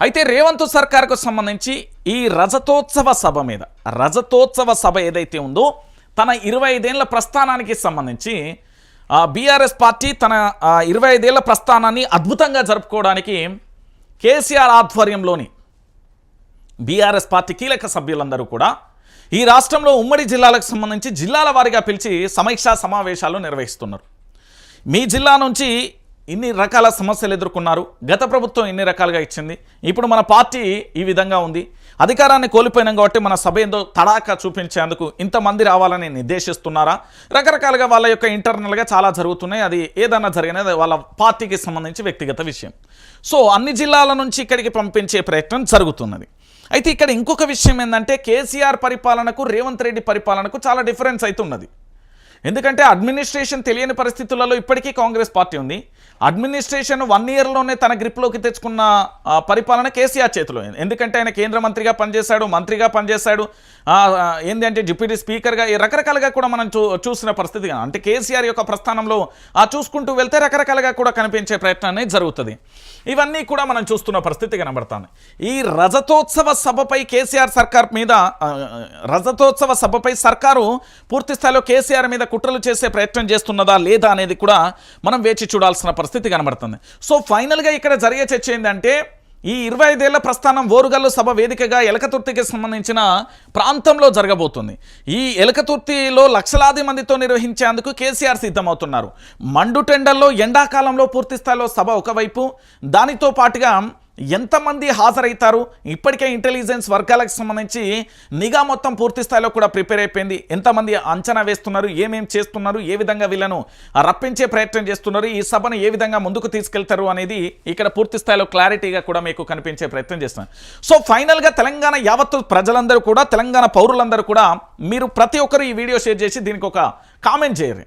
అయితే రేవంత్ సర్కార్కు సంబంధించి ఈ రజతోత్సవ సభ మీద రజతోత్సవ సభ ఏదైతే ఉందో తన ఇరవై ఐదేళ్ళ ప్రస్థానానికి సంబంధించి బీఆర్ఎస్ పార్టీ తన ఇరవై ఐదేళ్ళ ప్రస్థానాన్ని అద్భుతంగా జరుపుకోవడానికి కేసీఆర్ ఆధ్వర్యంలోని బీఆర్ఎస్ పార్టీ కీలక సభ్యులందరూ కూడా ఈ రాష్ట్రంలో ఉమ్మడి జిల్లాలకు సంబంధించి జిల్లాల వారీగా పిలిచి సమీక్షా సమావేశాలు నిర్వహిస్తున్నారు. మీ జిల్లా నుంచి ఇన్ని రకాల సమస్యలు ఎదుర్కొన్నారు. గత ప్రభుత్వం ఇన్ని రకాలుగా ఇచ్చింది. ఇప్పుడు మన పార్టీ ఈ విధంగా ఉంది. అధికారాన్ని కోల్పోయినాం కాబట్టి మన సభ ఏందో తడాక చూపించేందుకు ఇంతమంది రావాలని నిర్దేశిస్తున్నారా? రకరకాలుగా వాళ్ళ యొక్క ఇంటర్నల్గా చాలా జరుగుతున్నాయి. అది ఏదన్నా జరిగినది వాళ్ళ పార్టీకి సంబంధించి వ్యక్తిగత విషయం. సో అన్ని జిల్లాల నుంచి ఇక్కడికి పంపించే ప్రయత్నం జరుగుతున్నది. అయితే ఇక్కడ ఇంకొక విషయం ఏంటంటే కేసీఆర్ పరిపాలనకు రేవంత్ రెడ్డి పరిపాలనకు చాలా డిఫరెన్స్ అవుతున్నది ఎందుకంటే అడ్మినిస్ట్రేషన్ తెలియని పరిస్థితులలో ఇప్పటికీ కాంగ్రెస్ పార్టీ ఉంది. అడ్మినిస్ట్రేషన్ వన్ ఇయర్లోనే తన గ్రిప్లోకి తెచ్చుకున్న పరిపాలన కేసీఆర్ చేతిలో ఎందుకంటే ఆయన కేంద్ర మంత్రిగా పనిచేశాడు మంత్రిగా పనిచేశాడు. ఆ, ఏంది అంటే డిప్యూటీ స్పీకర్గా ఈ రకరకాలుగా కూడా మనం చూ చూసిన పరిస్థితి అంటే కేసీఆర్ యొక్క ప్రస్థానంలో ఆ చూసుకుంటూ వెళ్తే రకరకాలుగా కూడా కనిపించే ప్రయత్నం అనేది జరుగుతుంది. ఇవన్నీ కూడా మనం చూస్తున్న పరిస్థితి కనబడుతుంది. ఈ రజతోత్సవ సభపై కేసీఆర్ సర్కార్ మీద రజతోత్సవ సభపై సర్కారు పూర్తి స్థాయిలో కేసీఆర్ మీద కుట్రలు చేసే ప్రయత్నం చేస్తున్నదా లేదా అనేది కూడా మనం వేచి చూడాల్సిన పరిస్థితి కనబడుతుంది. సో ఫైనల్గా ఇక్కడ జరిగే చర్చ ఏంటంటే ఈ ఇరవై ఐదేళ్ళ ప్రస్థానం ఓరుగల్లు సభ వేదికగా ఎలకతుర్తికి సంబంధించిన ప్రాంతంలో జరగబోతుంది. ఈ ఎలకతుర్తిలో లక్షలాది మందితో నిర్వహించేందుకు కేసీఆర్ సిద్ధమవుతున్నారు. మండుటెండల్లో ఎండాకాలంలో పూర్తిస్థాయిలో సభ ఒకవైపు దానితో పాటుగా ఎంతమంది హాజరవుతారు? ఇప్పటికే ఇంటెలిజెన్స్ వర్గాలకు సంబంధించి నిఘా మొత్తం పూర్తి స్థాయిలో కూడా ప్రిపేర్ అయిపోయింది. ఎంతమంది అంచనా వేస్తున్నారు? ఏమేం చేస్తున్నారు? ఏ విధంగా వీళ్ళను రప్పించే ప్రయత్నం చేస్తున్నారు? ఈ సభను ఏ విధంగా ముందుకు తీసుకెళ్తారు అనేది ఇక్కడ పూర్తి స్థాయిలో క్లారిటీగా కూడా మీకు కనిపించే ప్రయత్నం చేస్తున్నారు సో ఫైనల్గా తెలంగాణ యావత్తు ప్రజలందరూ కూడా తెలంగాణ పౌరులందరూ కూడా మీరు ప్రతి ఒక్కరు ఈ వీడియో షేర్ చేసి దీనికి ఒక కామెంట్ చేయరు